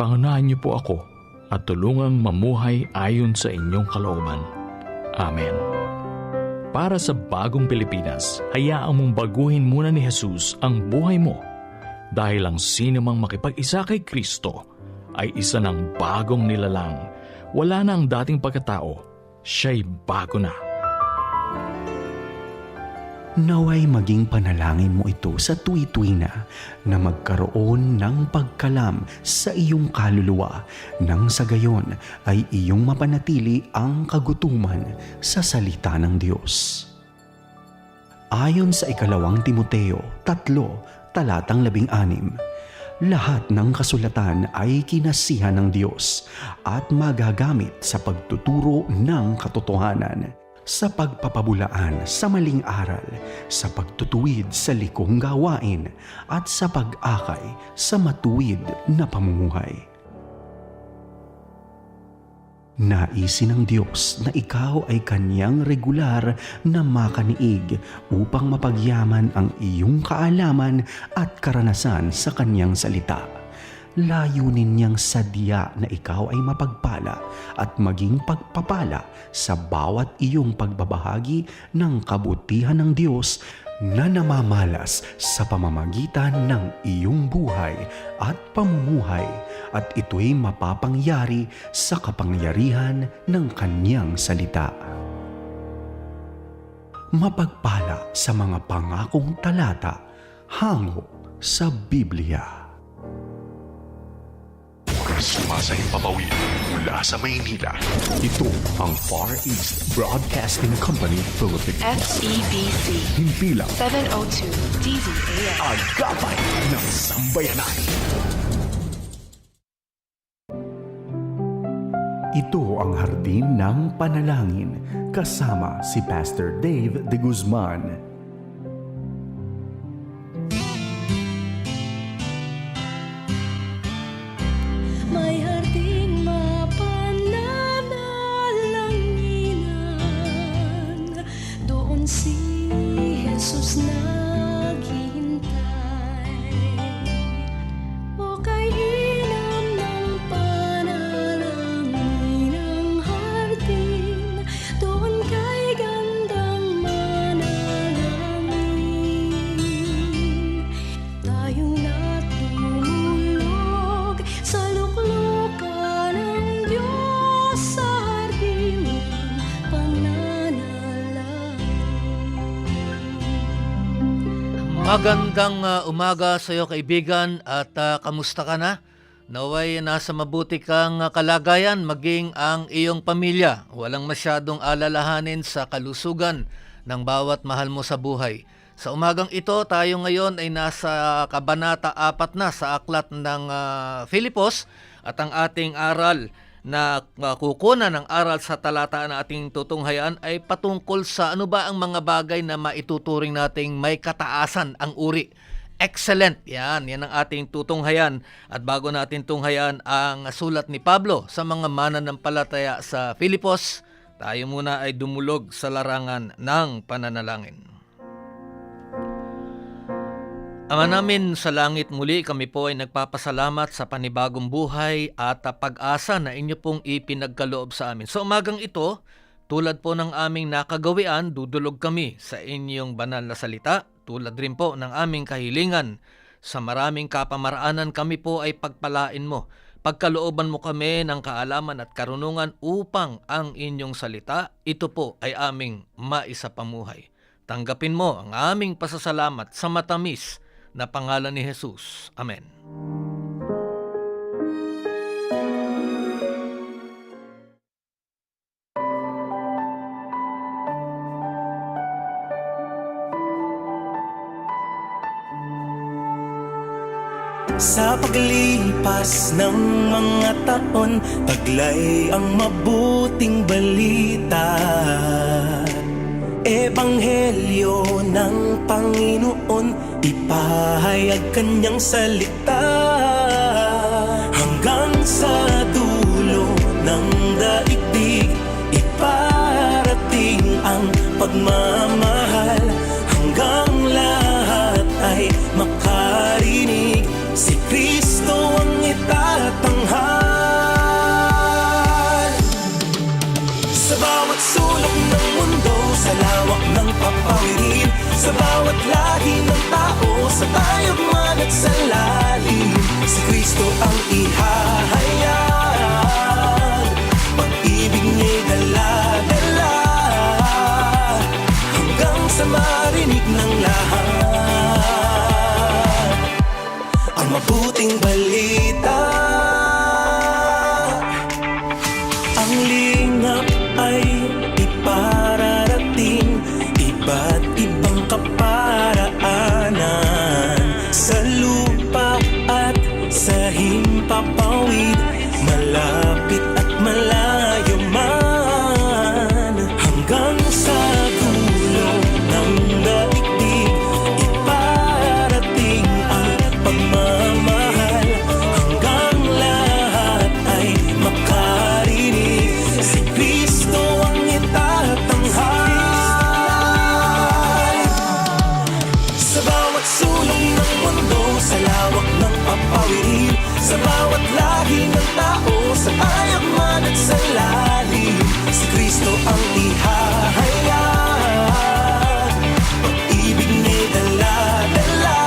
pangunahan niyo po ako at tulungang mamuhay ayon sa inyong kalooban. Amen. Para sa bagong Pilipinas, hayaan mong baguhin muna ni Jesus ang buhay mo dahil ang sino mang makipag-isa kay Kristo ay isa ng bagong nilalang. Wala na ang dating pagkatao, siya'y bago na. Naway maging panalangin mo ito sa tuwi-tuwi na na magkaroon ng pagkalam sa iyong kaluluwa nang sa gayon ay iyong mapanatili ang kagutuman sa salita ng Diyos. Ayon sa ikalawang Timoteo, tatlo, talatang labing anim, lahat ng kasulatan ay kinasihan ng Diyos at magagamit sa pagtuturo ng katotohanan, sa pagpapabulaan sa maling aral, sa pagtutuwid sa likong gawain, at sa pag-akay sa matuwid na pamumuhay. Naisin ng Diyos na ikaw ay kanyang regular na makaniig upang mapagyaman ang iyong kaalaman at karanasan sa kanyang salita. Layunin niyang sadya na ikaw ay mapagpala at maging pagpapala sa bawat iyong pagbabahagi ng kabutihan ng Diyos na namamalas sa pamamagitan ng iyong buhay at pamumuhay at ito'y mapapangyari sa kapangyarihan ng kanyang salita. Mapagpala sa mga pangakong talata hango sa Biblia. Sumasahing papawid mula sa Maynila. Ito ang Far East Broadcasting Company Philippines. FEBC Himpilang 702 DZAM. agapay ng sambayanan. Ito ang hardin ng panalangin kasama si Pastor Dave de Guzman. Magandang uh, umaga sa iyo kaibigan at uh, kamusta ka na? Naway nasa mabuti kang uh, kalagayan maging ang iyong pamilya. Walang masyadong alalahanin sa kalusugan ng bawat mahal mo sa buhay. Sa umagang ito, tayo ngayon ay nasa Kabanata 4 na sa aklat ng uh, Filipos at ang ating aral na uh, kukunan ng aral sa talata na ating tutunghayan ay patungkol sa ano ba ang mga bagay na maituturing nating may kataasan ang uri. Excellent. Yan, yan ang ating tutunghayan. At bago natin tunghayan ang sulat ni Pablo sa mga mananampalataya sa Filipos, tayo muna ay dumulog sa larangan ng pananalangin. Ama namin sa langit muli, kami po ay nagpapasalamat sa panibagong buhay at pag-asa na inyo pong ipinagkaloob sa amin. Sa umagang ito, tulad po ng aming nakagawian, dudulog kami sa inyong banal na salita, tulad rin po ng aming kahilingan. Sa maraming kapamaraanan kami po ay pagpalain mo. Pagkalooban mo kami ng kaalaman at karunungan upang ang inyong salita, ito po ay aming maisapamuhay. Tanggapin mo ang aming pasasalamat sa matamis na pangalan ni Jesus. Amen. Sa paglipas ng mga taon Taglay ang mabuting balita Ebanghelyo ng Panginoon Pahayag kanyang salita. Hanggang sa dulo ng daigdig Iparating ang pagmamahal. Hanggang lahat ay makarinig Si Kristo ang itatanghal. Sa bawat sulok ng mundo Sa lawak ng papawirin Sa bawat lahi ng tayong man at sa lalim Si Kristo ang ihahayag. Pag-ibig niya'y dala-dala Hanggang sa marinig ng lahat. Ang mabuting balita tao Sa tayak man at sa lalim Si Kristo ang ihahayag Pag-ibig niya'y dala-dala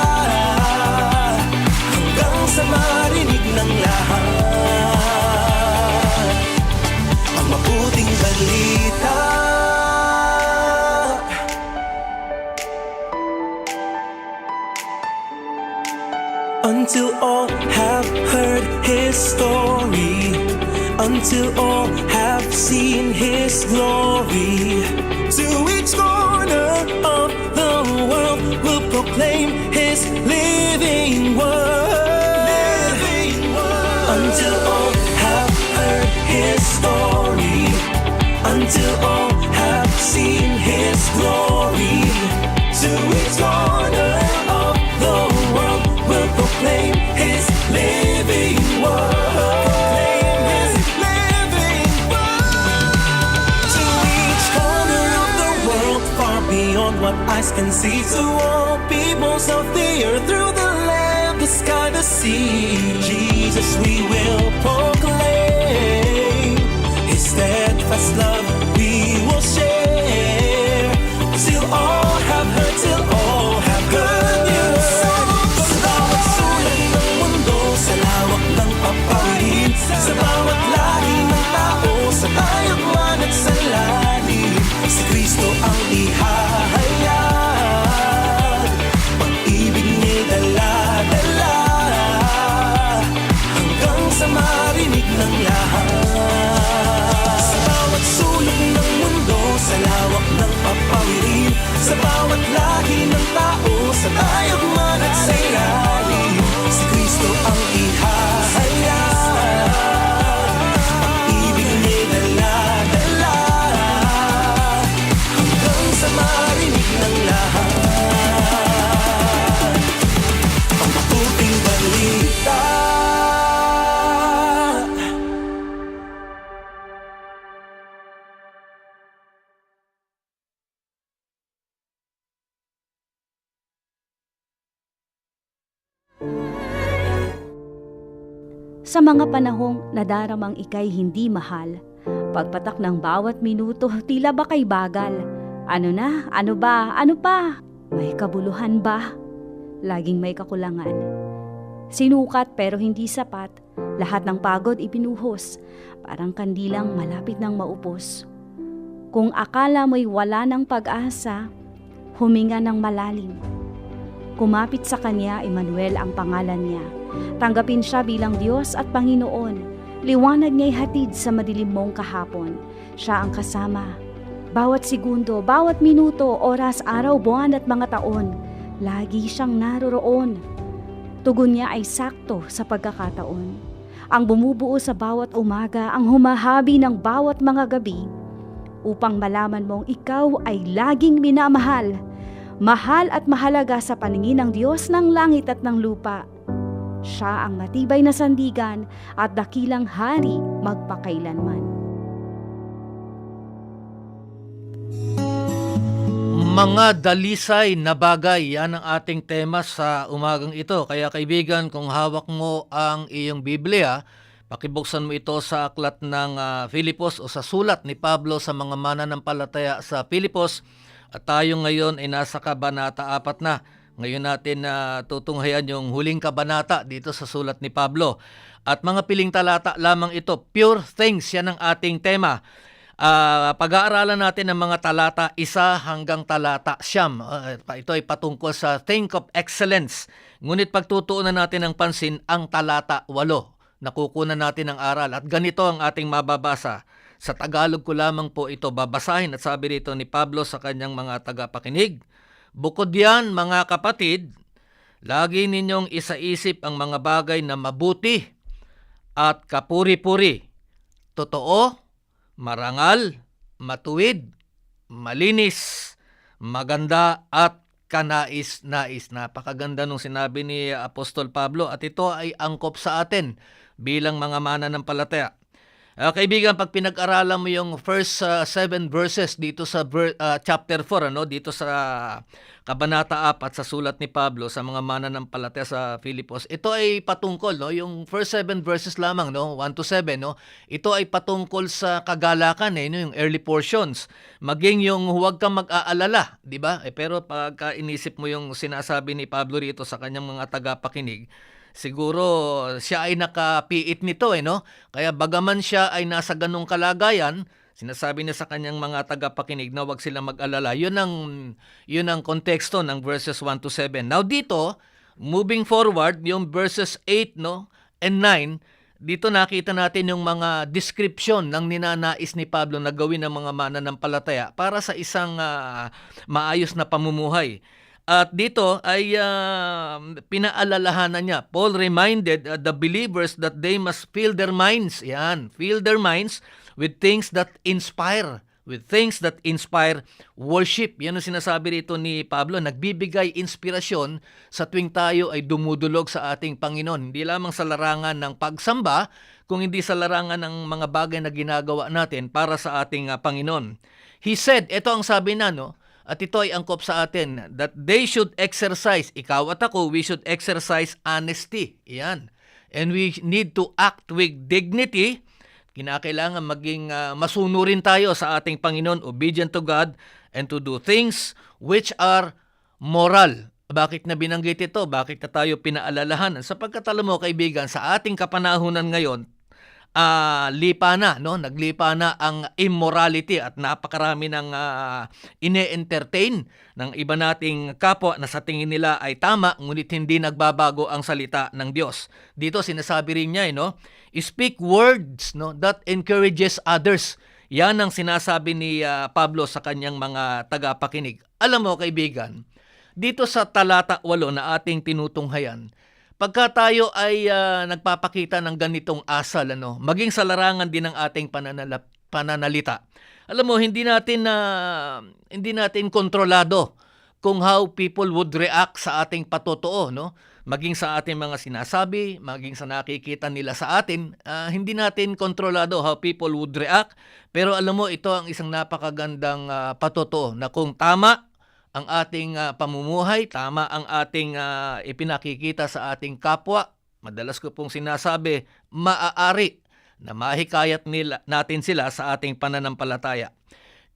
Hanggang sa marinig ng lahat Ang mabuting balita Until all have heard his story, until all have seen his glory. To each corner of the world will proclaim his living word. Until all have heard his story, until all have seen his glory. Eyes can see. To all peoples of the earth, through the land, the sky, the sea. Jesus, we will proclaim His steadfast love we will share. Till all have heard, till all have good news. Sa mundo, sa lawak ng papahin, sa bawat lahi Sa mga panahong nadaramang ikay hindi mahal, pagpatak ng bawat minuto tila ba kay bagal. Ano na? Ano ba? Ano pa? May kabuluhan ba? Laging may kakulangan. Sinukat pero hindi sapat, lahat ng pagod ipinuhos, parang kandilang malapit ng maupos. Kung akala mo'y wala ng pag-asa, huminga ng malalim. Kumapit sa kanya, Emmanuel ang pangalan niya. Tanggapin siya bilang Diyos at Panginoon. Liwanag niya'y hatid sa madilim mong kahapon. Siya ang kasama. Bawat segundo, bawat minuto, oras, araw, buwan at mga taon, lagi siyang naroroon. Tugon niya ay sakto sa pagkakataon. Ang bumubuo sa bawat umaga, ang humahabi ng bawat mga gabi, upang malaman mong ikaw ay laging minamahal. Mahal at mahalaga sa paningin ng Diyos ng langit at ng lupa. Siya ang matibay na sandigan at dakilang hari magpakailanman. Mga dalisay na bagay, yan ang ating tema sa umagang ito. Kaya kaibigan, kung hawak mo ang iyong Biblia, pakibuksan mo ito sa aklat ng ah, Filipos o sa sulat ni Pablo sa mga mananampalataya sa Filipos At tayo ngayon ay nasa kabanata 4 na. Ngayon natin na tutunghayan yung huling kabanata dito sa sulat ni Pablo. At mga piling talata lamang ito, pure things, yan ang ating tema. Ah, pag-aaralan natin ng mga talata isa hanggang talata siyam. Pa- ito ay patungkol sa think of excellence. Ngunit pagtutuunan natin ng pansin ang talata walo. Nakukunan natin ng aral at ganito ang ating mababasa. Sa Tagalog ko lamang po ito babasahin at sabi rito ni Pablo sa kanyang mga tagapakinig. Bukod yan mga kapatid, lagi ninyong isaisip ang mga bagay na mabuti at kapuri-puri, totoo, marangal, matuwid, malinis, maganda at kanais-nais. Napakaganda nung sinabi ni Apostol Pablo at ito ay angkop sa atin bilang mga mananampalataya. Uh, kaibigan, pag pinag-aralan mo yung first uh, seven verses dito sa ver- uh, chapter 4, ano, dito sa Kabanata 4 sa sulat ni Pablo sa mga mananampalataya sa Filipos, ito ay patungkol, no, yung first seven verses lamang, no, 1 to 7, no, ito ay patungkol sa kagalakan, eh, no, yung early portions. Maging yung huwag kang mag-aalala, di ba? Eh, pero pagka inisip mo yung sinasabi ni Pablo rito sa kanyang mga tagapakinig, siguro siya ay nakapiit nito eh no. Kaya bagaman siya ay nasa ganung kalagayan, sinasabi niya sa kanyang mga tagapakinig na wag sila mag-alala. 'Yun ang 'yun ang konteksto ng verses 1 to 7. Now dito, moving forward, yung verses 8 no and 9, dito nakita natin yung mga description ng ninanais ni Pablo na gawin ng mga mananampalataya para sa isang ah, maayos na pamumuhay. At dito ay ah, pinaalalahanan niya. Paul reminded uh, the believers that they must fill their minds. Yan, fill their minds with things that inspire with things that inspire worship. Yan ang sinasabi rito ni Pablo, nagbibigay inspirasyon sa tuwing tayo ay dumudulog sa ating Panginoon. Hindi lamang sa larangan ng pagsamba, kung hindi sa larangan ng mga bagay na ginagawa natin para sa ating ah, Panginoon. He said, ito ang sabi na, no, at ito ay angkop sa atin that they should exercise, ikaw at ako, we should exercise honesty. Yan. And we need to act with dignity. Kinakailangan maging uh, masunurin tayo sa ating Panginoon, obedient to God, and to do things which are moral. Bakit na binanggit ito? Bakit na tayo pinaalalahanan? Sapagkat alam mo kaibigan, sa ating kapanahunan ngayon, ah lipa na, no? Naglipa na ang immorality at napakarami ng ah, ine-entertain ng iba nating kapwa na sa tingin nila ay tama ngunit hindi nagbabago ang salita ng Diyos. Dito sinasabi rin niya, eh, no? Speak words, no, that encourages others. Yan ang sinasabi ni ah, Pablo sa kanyang mga tagapakinig. Alam mo kaibigan, dito sa talata 8 na ating tinutunghayan, pagka tayo ay ah, nagpapakita ng ganitong asal, ano, maging sa larangan din ng ating pananala- pananalita. Alam mo, hindi natin na hindi natin kontrolado kung how people would react sa ating patotoo, no? Maging sa ating mga sinasabi, maging sa nakikita nila sa atin, ah, hindi natin kontrolado how people would react. Pero alam mo, ito ang isang napakagandang ah, patotoo na kung tama ang ating ah, pamumuhay, tama ang ating ah, ipinakikita sa ating kapwa, madalas ko pong sinasabi, maaari na mahikayat nila, natin sila sa ating pananampalataya.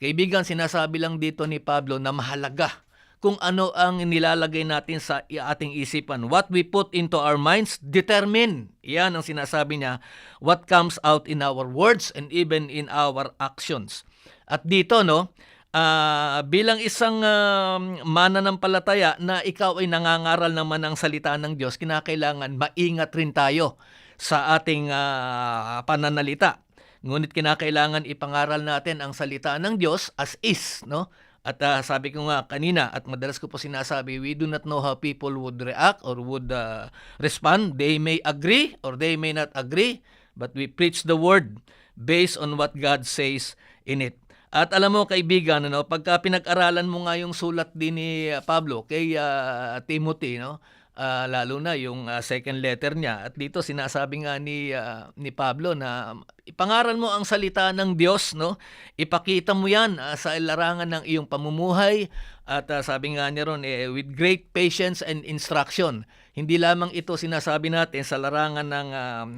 Kaibigan, sinasabi lang dito ni Pablo na mahalaga kung ano ang nilalagay natin sa ating isipan. What we put into our minds determine. Yan ang sinasabi niya. What comes out in our words and even in our actions. At dito, no, ah, bilang isang um, mananampalataya na ikaw ay nangangaral naman ng salita ng Diyos, kinakailangan maingat rin tayo sa ating ah, pananalita. Ngunit kinakailangan ipangaral natin ang salita ng Diyos as is, no? At ah, sabi ko nga kanina at madalas ko po sinasabi, we do not know how people would react or would ah, respond. They may agree or they may not agree, but we preach the word based on what God says in it. At alam mo kaibigan, ano, pagka pinag-aralan mo nga yung sulat din ni Pablo kay ah, Timothy, no? Ah, lalo na yung ah, second letter niya. At dito sinasabi nga ni ah, ni Pablo na ipangaral mo ang salita ng Diyos, no? Ipakita mo 'yan ah, sa larangan ng iyong pamumuhay at ah, sabi nga niya ron eh, with great patience and instruction. Hindi lamang ito sinasabi natin sa larangan ng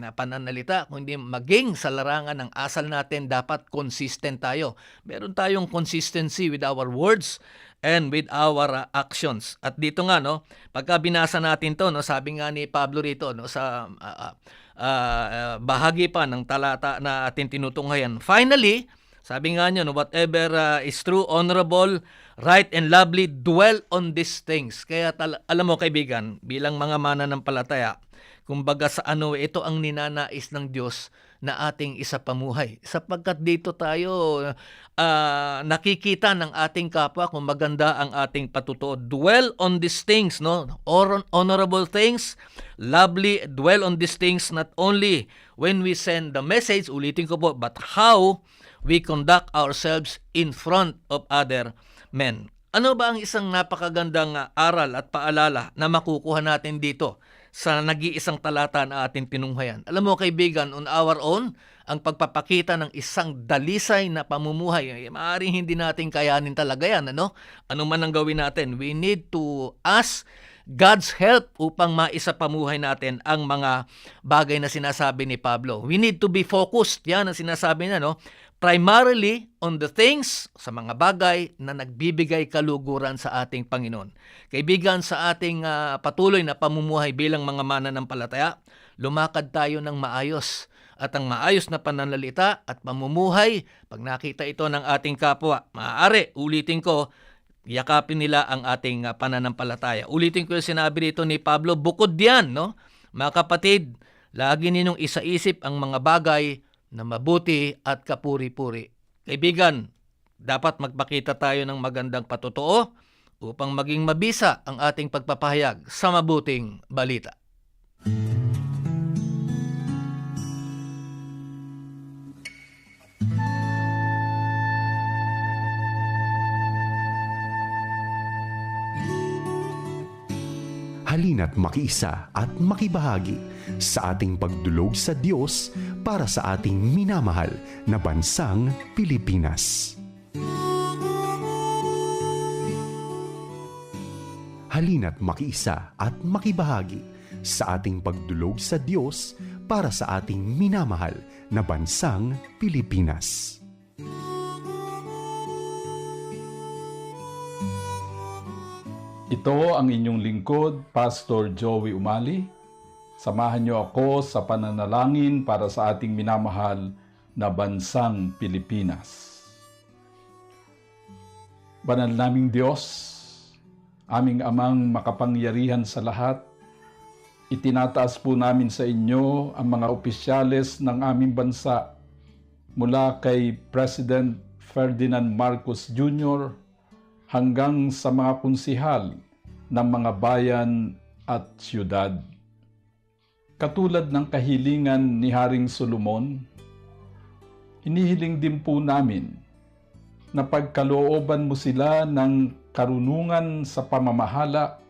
na pananalita, kundi maging sa larangan ng asal natin dapat consistent tayo. Meron tayong consistency with our words and with our actions. At dito nga no, pagka binasa natin 'to no, sabi nga ni Pablo rito no sa uh, uh, uh, bahagi pa ng talata na ating tinutunghayan. Finally, sabi nga niyo no, whatever uh, is true, honorable, right and lovely, dwell on these things. Kaya tal- alam mo kaibigan, bilang mga mananampalataya, kumbaga sa ano ito ang ninanais ng Diyos na ating isa pamuhay. Sapagkat dito tayo ah, nakikita ng ating kapwa kung maganda ang ating patutuo. Dwell on these things, no? Or honorable things, lovely, dwell on these things not only when we send the message, ulitin ko po, but how we conduct ourselves in front of other men. Ano ba ang isang napakagandang ah, aral at paalala na makukuha natin dito sa nag-iisang talata na ating tinunghayan? Alam mo kaibigan, on our own, ang pagpapakita ng isang dalisay na pamumuhay, eh, maaaring hindi natin kayanin talaga yan. Ano? ano man ang gawin natin, we need to ask God's help upang maisapamuhay natin ang mga bagay na sinasabi ni Pablo. We need to be focused. Yan ang sinasabi niya, no? Primarily on the things, sa mga bagay na nagbibigay kaluguran sa ating Panginoon. Kaibigan, sa ating ah, patuloy na pamumuhay bilang mga mananampalataya, lumakad tayo ng maayos. At ang maayos na pananalita at pamumuhay, pag nakita ito ng ating kapwa, maaari, ulitin ko, yakapin nila ang ating ah, pananampalataya. Ulitin ko yung sinabi dito ni Pablo, bukod diyan, no? Mga kapatid, lagi ninyong isaisip ang mga bagay na mabuti at kapuri-puri. Kaibigan, dapat magpakita tayo ng magandang patutuo upang maging mabisa ang ating pagpapahayag sa mabuting balita. Halina't makiisa at makibahagi sa ating pagdulog sa Diyos para sa ating minamahal na bansang Pilipinas. Halina't makiisa at makibahagi sa ating pagdulog sa Diyos para sa ating minamahal na bansang Pilipinas. Ito ang inyong lingkod, Pastor Joey Umali. Samahan niyo ako sa pananalangin para sa ating minamahal na bansang Pilipinas. Banal naming Diyos, aming amang makapangyarihan sa lahat, itinataas po namin sa inyo ang mga opisyales ng aming bansa mula kay President Ferdinand Marcos Jr., hanggang sa mga konsihal ng mga bayan at siyudad. Katulad ng kahilingan ni Haring Solomon, inihiling din po namin na pagkalooban mo sila ng karunungan sa pamamahala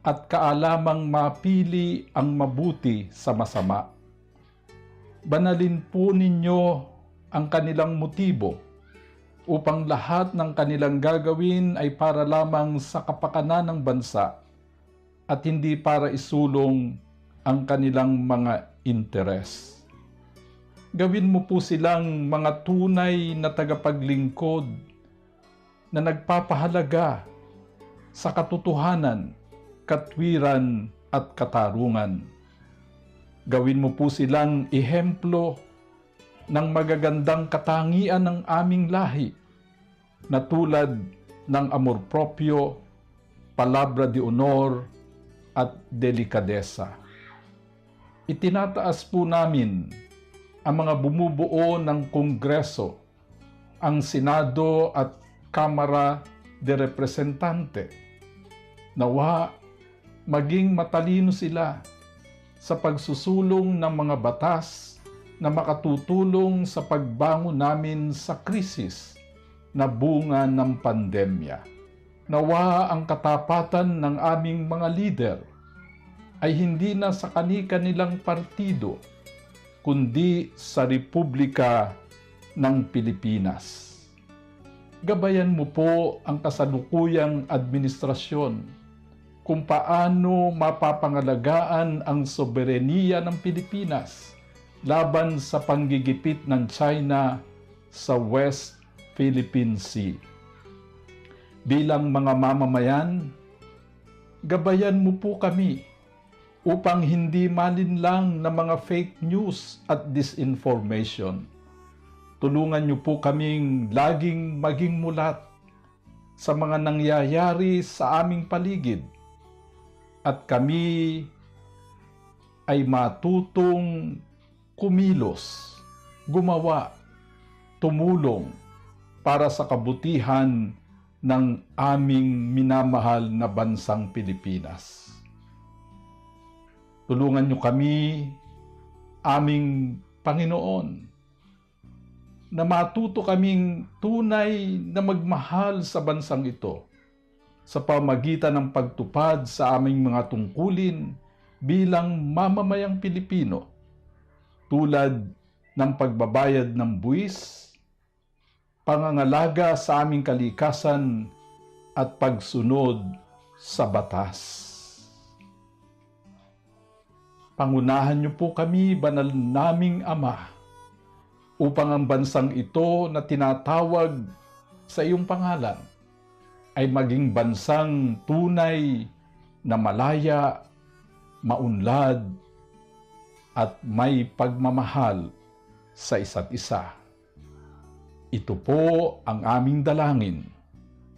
at kaalamang mapili ang mabuti sa masama. Banalin po ninyo ang kanilang motibo upang lahat ng kanilang gagawin ay para lamang sa kapakanan ng bansa at hindi para isulong ang kanilang mga interes. Gawin mo po silang mga tunay na tagapaglingkod na nagpapahalaga sa katotohanan, katwiran at katarungan. Gawin mo po silang ehemplo ng magagandang katangian ng aming lahi na tulad ng amor proprio, palabra de honor at delikadesa. Itinataas po namin ang mga bumubuo ng Kongreso, ang Senado at Kamara de Representante. Nawa maging matalino sila sa pagsusulong ng mga batas na makatutulong sa pagbangon namin sa krisis na bunga ng pandemya. Nawa ang katapatan ng aming mga lider ay hindi na sa kani-kanilang partido, kundi sa Republika ng Pilipinas. Gabayan mo po ang kasalukuyang administrasyon kung paano mapapangalagaan ang soberenya ng Pilipinas laban sa panggigipit ng China sa West Philippine Sea. bilang mga mamamayan, gabayan mo po kami upang hindi malinlang na mga fake news at disinformation. Tulungan niyo po kaming laging maging mulat sa mga nangyayari sa aming paligid at kami ay matutong kumilos, gumawa, tumulong para sa kabutihan ng aming minamahal na bansang Pilipinas. Tulungan niyo kami, aming Panginoon, na matuto kaming tunay na magmahal sa bansang ito sa pamagitan ng pagtupad sa aming mga tungkulin bilang mamamayang Pilipino tulad ng pagbabayad ng buwis, pangangalaga sa aming kalikasan at pagsunod sa batas. Pangunahan niyo po kami, banal naming Ama, upang ang bansang ito na tinatawag sa iyong pangalan ay maging bansang tunay na malaya, maunlad, at may pagmamahal sa isa't isa. Ito po ang aming dalangin.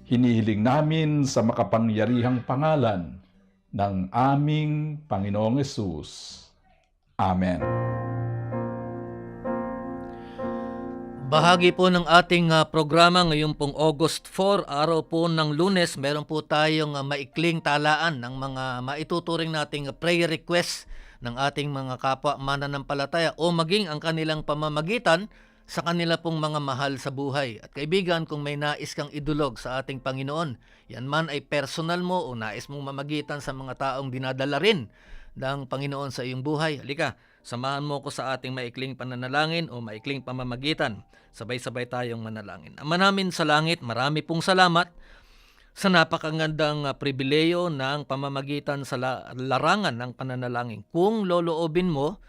Hinihiling namin sa makapangyarihang pangalan ng aming Panginoong Yesus. Amen. Bahagi po ng ating ah, programa ngayon pong August 4, araw po ng lunes, meron po tayong ah, maikling talaan ng mga maituturing nating prayer request ng ating mga kapwa mananampalataya o maging ang kanilang pamamagitan sa kanila pong mga mahal sa buhay. At kaibigan, kung may nais kang idulog sa ating Panginoon, yan man ay personal mo o nais mong mamagitan sa mga taong dinadala rin ng Panginoon sa iyong buhay. Halika, samahan mo ko sa ating maikling pananalangin o maikling pamamagitan. Sabay-sabay tayong manalangin. Ama namin sa langit, marami pong salamat sa napakagandang uh, pribileyo ng pamamagitan sa la- larangan ng pananalangin. Kung loloobin mo,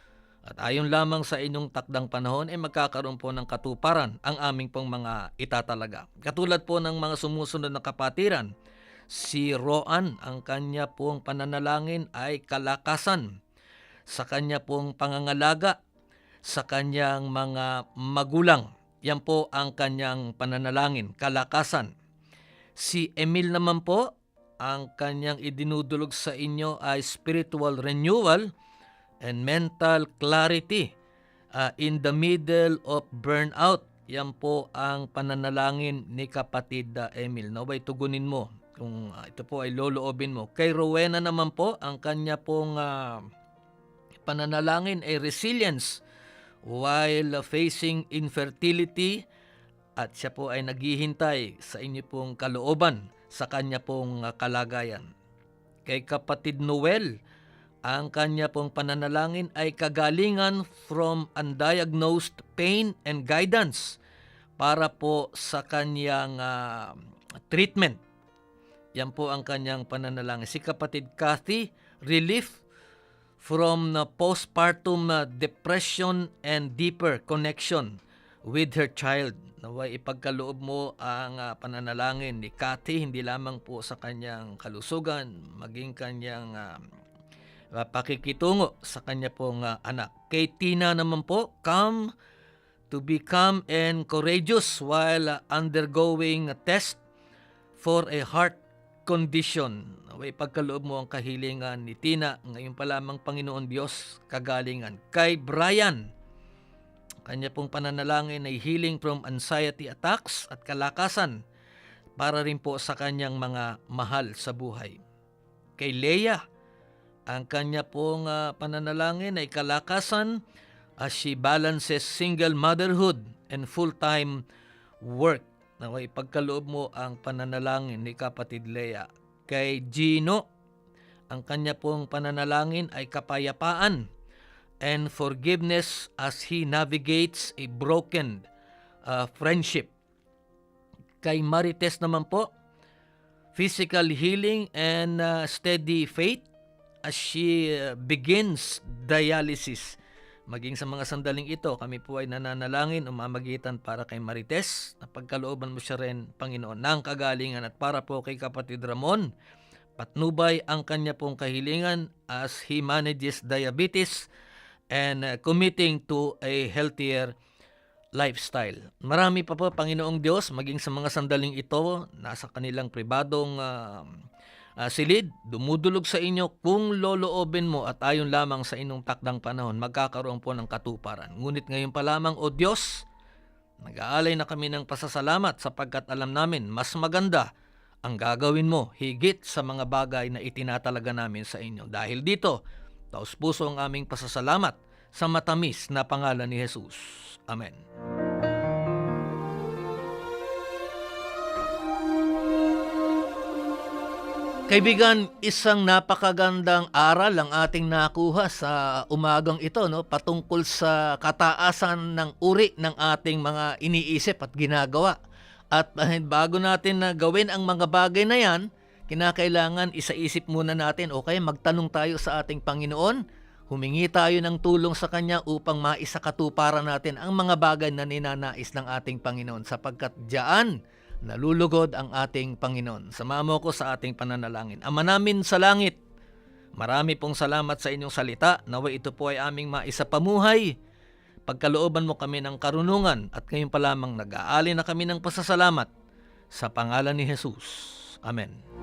at ayon lamang sa inyong takdang panahon, ay magkakaroon po ng katuparan ang aming pong mga itatalaga. Katulad po ng mga sumusunod na kapatiran, si Roan, ang kanya pong pananalangin ay kalakasan. Sa kanya pong pangangalaga, sa kanyang mga magulang. Yan po ang kanyang pananalangin, kalakasan. Si Emil naman po, ang kanyang idinudulog sa inyo ay spiritual renewal and mental clarity uh, in the middle of burnout. Yan po ang pananalangin ni kapatid uh, Emil. Naway tugunin mo kung uh, ito po ay loloobin mo. Kay Rowena naman po, ang kanya pong uh, pananalangin ay resilience while facing infertility at siya po ay naghihintay sa inyo pong kalooban sa kanya pong uh, kalagayan. Kay kapatid Noel, ang kanya pong pananalangin ay kagalingan from undiagnosed pain and guidance para po sa kanyang uh, treatment. Yan po ang kanyang pananalangin. Si kapatid Kathy, relief from the postpartum uh, depression and deeper connection with her child. Naway ipagkaloob mo ang uh, pananalangin ni Kathy hindi lamang po sa kanyang kalusugan, maging kanyang uh, pakikitungo sa kanya pong uh, anak. Kay Tina naman po, come to become and courageous while uh, undergoing a test for a heart condition. Naway pagkaloob mo ang kahilingan ni Tina, ngayon pa lamang Panginoon Diyos, kagalingan. Kay Brian, kanya pong pananalangin ay healing from anxiety attacks at kalakasan para rin po sa kanyang mga mahal sa buhay. Kay Leah, ang kanya pong uh, pananalangin ay kalakasan as she balances single motherhood and full-time work. Naway pagkaloob mo ang pananalangin ni kapatid Leah. Kay Gino, ang kanya pong pananalangin ay kapayapaan and forgiveness as he navigates a broken uh, friendship. Kay Marites naman po, physical healing and uh, steady faith as she uh, begins dialysis Maging sa mga sandaling ito, kami po ay nananalangin umamagitan para kay Marites na pagkalooban mo siya rin, Panginoon, ng kagalingan at para po kay kapatid Ramon. Patnubay ang kanya pong kahilingan as he manages diabetes and uh, committing to a healthier lifestyle. Marami pa po, Panginoong Diyos, maging sa mga sandaling ito, nasa kanilang pribadong ah, ah, silid, dumudulog sa inyo kung loloobin mo at ayon lamang sa inyong takdang panahon, magkakaroon po ng katuparan. Ngunit ngayon pa lamang, O Diyos, nag-aalay na kami ng pasasalamat sapagkat alam namin mas maganda ang gagawin mo higit sa mga bagay na itinatalaga namin sa inyo. Dahil dito, taos puso ang aming pasasalamat sa matamis na pangalan ni Jesus. Amen. Kaibigan, isang napakagandang aral ang ating nakuha sa umagang ito no patungkol sa kataasan ng uri ng ating mga iniisip at ginagawa. At bago natin na gawin ang mga bagay na yan, kinakailangan isaisip muna natin, okay, magtanong tayo sa ating Panginoon, humingi tayo ng tulong sa Kanya upang maisakatuparan natin ang mga bagay na ninanais ng ating Panginoon sapagkat diyan nalulugod ang ating Panginoon. Sama mo ko sa ating pananalangin. Ama namin sa langit, marami pong salamat sa inyong salita. Naway ito po ay aming maisapamuhay. Pagkalooban mo kami ng karunungan at ngayon pa lamang nag-aali na kami ng pasasalamat sa pangalan ni Jesus. Amen.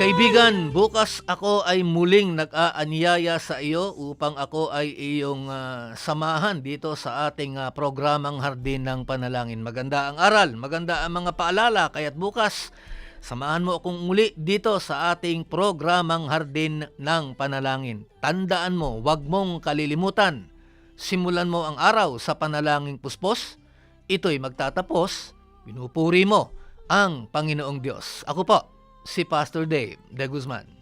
Kaibigan, bukas ako ay muling nag-aanyaya sa iyo upang ako ay iyong ah, samahan dito sa ating ah, programang Hardin ng Panalangin. Maganda ang aral, maganda ang mga paalala, kaya't bukas samahan mo akong muli dito sa ating programang Hardin ng Panalangin. Tandaan mo, huwag mong kalilimutan. Simulan mo ang araw sa panalangin puspos, ito'y magtatapos, pinupuri mo ang Panginoong Diyos. Ako po, si Pastor Dave De Guzman.